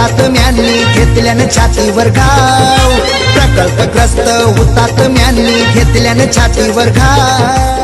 हुतात्म्यांनी घेतल्यानं छातीवर घाव. प्रकल्पग्रस्त हुतात्म्यांनी घेतल्यानं छातीवर घाव.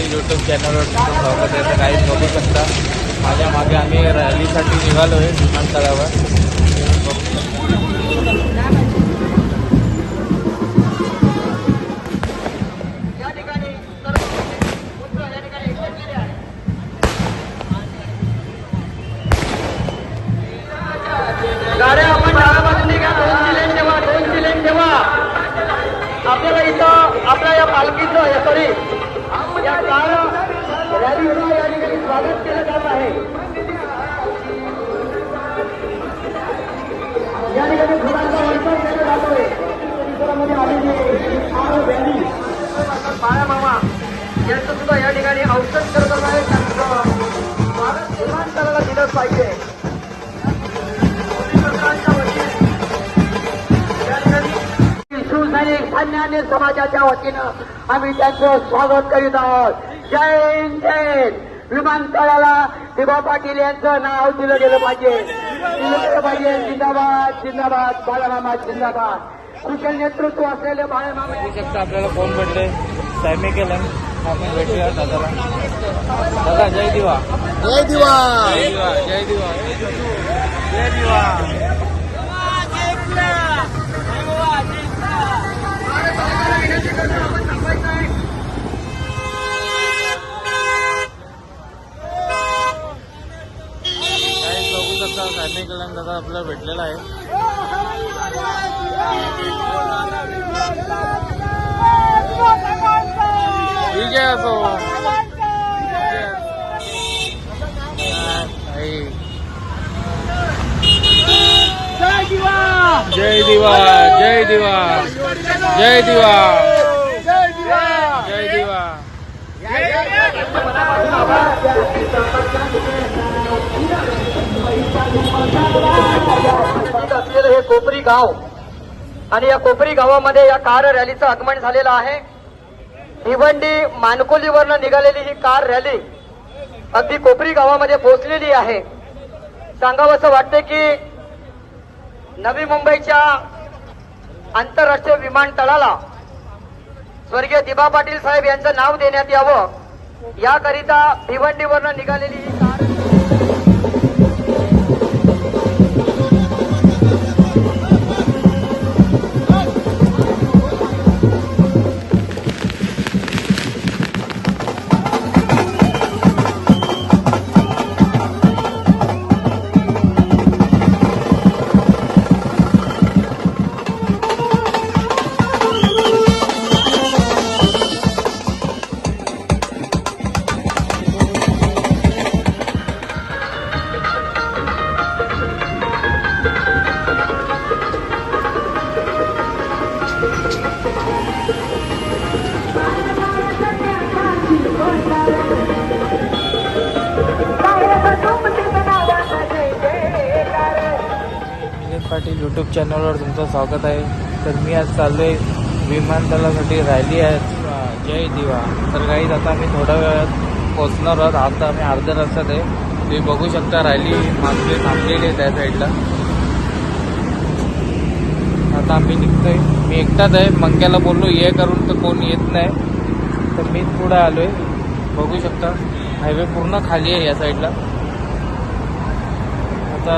मी यूट्यूब चॅनलवर तुमचं स्वागत आहे. तर काहीच बघू शकता माझ्या मागे आम्ही रॅलीसाठी निघालो आहे विमानतळावर आपण बाजूने दोन ठेवा दोन ठेवा. आपल्याला इथं आपल्या या पालखीचं सॉरी या कार रॅलीचं या ठिकाणी स्वागत केलं जात आहे या ठिकाणी फुलांचा जातोय परिसरामध्ये आलेली बाळा मामा यांचं सुद्धा या ठिकाणी औषध करत आहे पाहिजे. शिवसैनिक समाजाच्या वतीनं आम्ही त्यांचं स्वागत करीत आहोत. जय हिंद जय हिंद. विमानतळाला दिबा पाटील यांचं नाव दिलं गेलं पाहिजे. दिलं गेलं पाहिजे. जिंदाबाद जिंदाबाद. बाळामामा जिंदाबाद. कुशल नेतृत्व असलेले बाळामामा. शकता आपल्याला कोण भेटले. सॅमी केलं. आपण भेटूया दादाला. दादा जय दिवा. जय दिवा. जय दिवा जय दिवा. जय दिवा. काही शकता सॅमी कल्याण दादा आपल्याला भेटलेला आहे. विजय असो. विजय असो. काही जय दिवा जय दिवा जय दिवा. जय दिवा. असलेलं हे कोपरी गाव आणि या कोपरी गावामध्ये या कार रॅलीचं आगमन झालेलं आहे. भिवंडी मानकोलीवरनं निघालेली ही कार रॅली अगदी कोपरी गावामध्ये पोहोचलेली आहे. सांगावंसं वाटते की नवी मुंबईच्या आंतरराष्ट्रीय विमानतळाला स्वर्गीय दिबा पाटील साहेब यांचं नाव देण्यात यावं. याकरिता भिवंडीवरनं निघालेली पाटील यूट्यूब चॅनलवर तुमचं स्वागत आहे. तर मी आज चाललो आहे विमानतळासाठी रॅली आहे जय दिवा. तर काही आता मी थोड्या वेळात पोचणार आहोत. आता आम्ही अर्ध्या रस्त्यात आहे. तुम्ही बघू शकता रॅली मागली थांबलेली आहे त्या साईडला आता आम्ही निघतोय. मी एकटाच आहे. मंग्याला बोललो ये करून तर कोण येत नाही. तर मीच पुढे आलो आहे बघू शकता हायवे पूर्ण खाली आहे या साईडला आता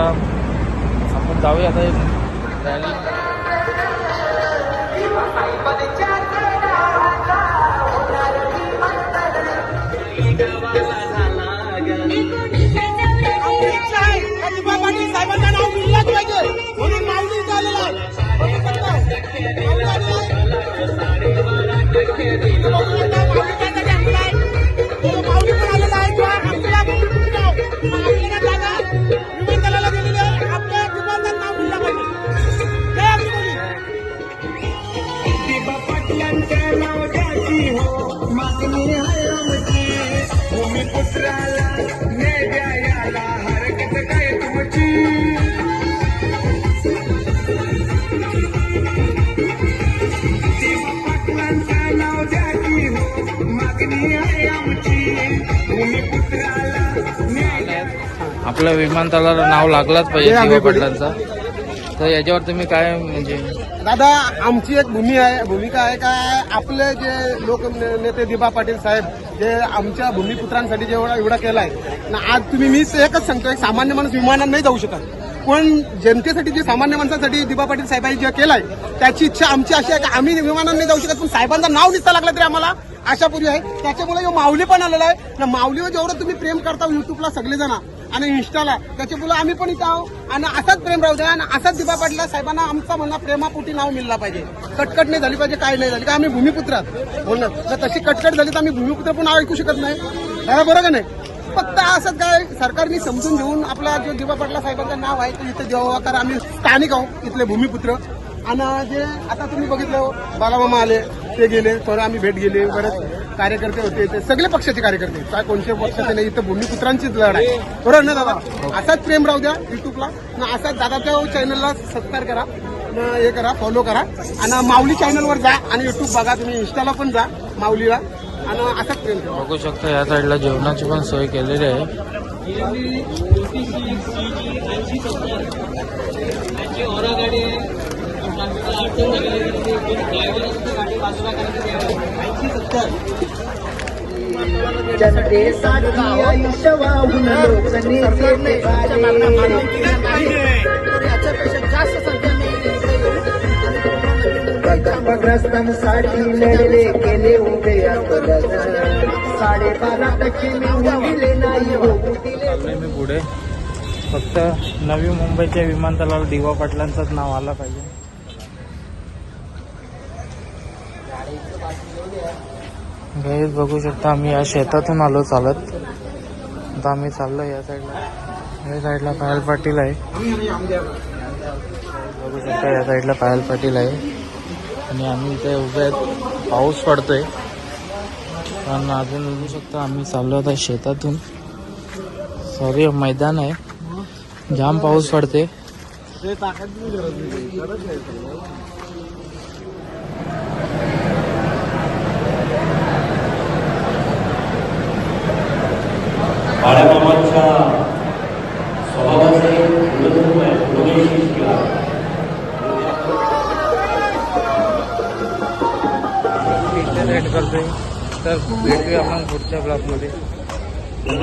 आपण जाऊया आता रॅली साहेबांना नाव मिळलंच पाहिजे. म्हणून आहे. आपल्या विमानतळाला नाव लागलाच पाहिजे दिवा पाटलांचा. तर याच्यावर तुम्ही काय म्हणजे दादा आमची एक भूमी आहे. भूमिका आहे काय आपले जे लोक नेते दिबा पाटील साहेब जे आमच्या भूमिपुत्रांसाठी जेवढा एवढा केलाय ना आज तुम्ही मी एकच सांगतो एक सामान्य माणूस विमानात नाही जाऊ शकत. पण जनतेसाठी जे सामान्य माणसासाठी दिबा पाटील साहेबांनी जे केलाय त्याची इच्छा आमची अशी आहे की आम्ही विमानात नाही जाऊ शकत पण साहेबांचं नाव दिसता लागलं तरी आम्हाला आशापुरी आहे. त्याच्यामुळे माऊली पण आलेला आहे. ना माऊलीवर जेवढं तुम्ही प्रेम करता युट्यूबला सगळेजण आणि इन्स्टाला बोला आम्ही पण इथं आहोत. आणि असाच प्रेम राहू द्या आणि असाच दिबा पाटला साहेबांना आमचा म्हणा प्रेमापोटी नाव मिळला पाहिजे. कटकट नाही झाली पाहिजे काय नाही झाली. का आम्ही भूमिपुत्र बोलणार तर तशी कटकट झाली तर आम्ही भूमिपुत्र पण ऐकू शकत नाही. त्याला बरोबर का नाही? फक्त असं काय सरकारने समजून घेऊन आपला जो दिबा पाटला साहेबांचं नाव आहे ते इथे जेव्हा कारण आम्ही स्थानिक आहोत इथले भूमिपुत्र. आणि जे आता तुम्ही बघितलं बालामामा आले ते गेले थोडं आम्ही भेट गेले बरेच कार्यकर्ते होते ते सगळे पक्षाचे कार्यकर्ते काय कोणत्या पक्षाचे नाही इथं भूमिपुत्रांचीच लढ आहे बरोबर ना दादा असाच प्रेम राहू द्या युट्यूबला ना असाच दादाच्या चॅनलला सबस्क्राईब करा न हे करा फॉलो करा आणि माऊली चॅनलवर जा आणि युट्यूब बघा तुम्ही इंस्टाला पण जा माऊलीला आणि असाच प्रेम बघू शकता या साईडला जेवणाची पण सोय केलेली आहे जनतेसाठी लढले केले उभे साडेबारा टक्के नाही हो, मी पुढे फक्त नवी मुंबईच्या विमानतळाला दिवा पाटलांचंच नाव आलं पाहिजे. गाईज बघू शकता आम्ही या शेतातून आलो चालत. आता आम्ही चाललो या साईडला या साईडला पायल पाटील आहे. बघू शकता या साईडला पायल पाटील आहे. आणि आम्ही इथे उभे आहेत. पाऊस पडतोय. पण अजून बघू शकता आम्ही चाललो आता शेतातून. सॉरी मैदान आहे. जाम पाऊस पडते बाळामामांच्या स्वभावाचं एक गुणधर्म आहे गुणवैशिष्ट्य करतोय. तर भेटूया आपण पुढच्या ब्लॉगमध्ये.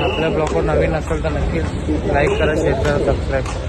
आपल्या ब्लॉगवर नवीन असेल तर नक्कीच लाईक करा शेअर करा सबस्क्राईब करा.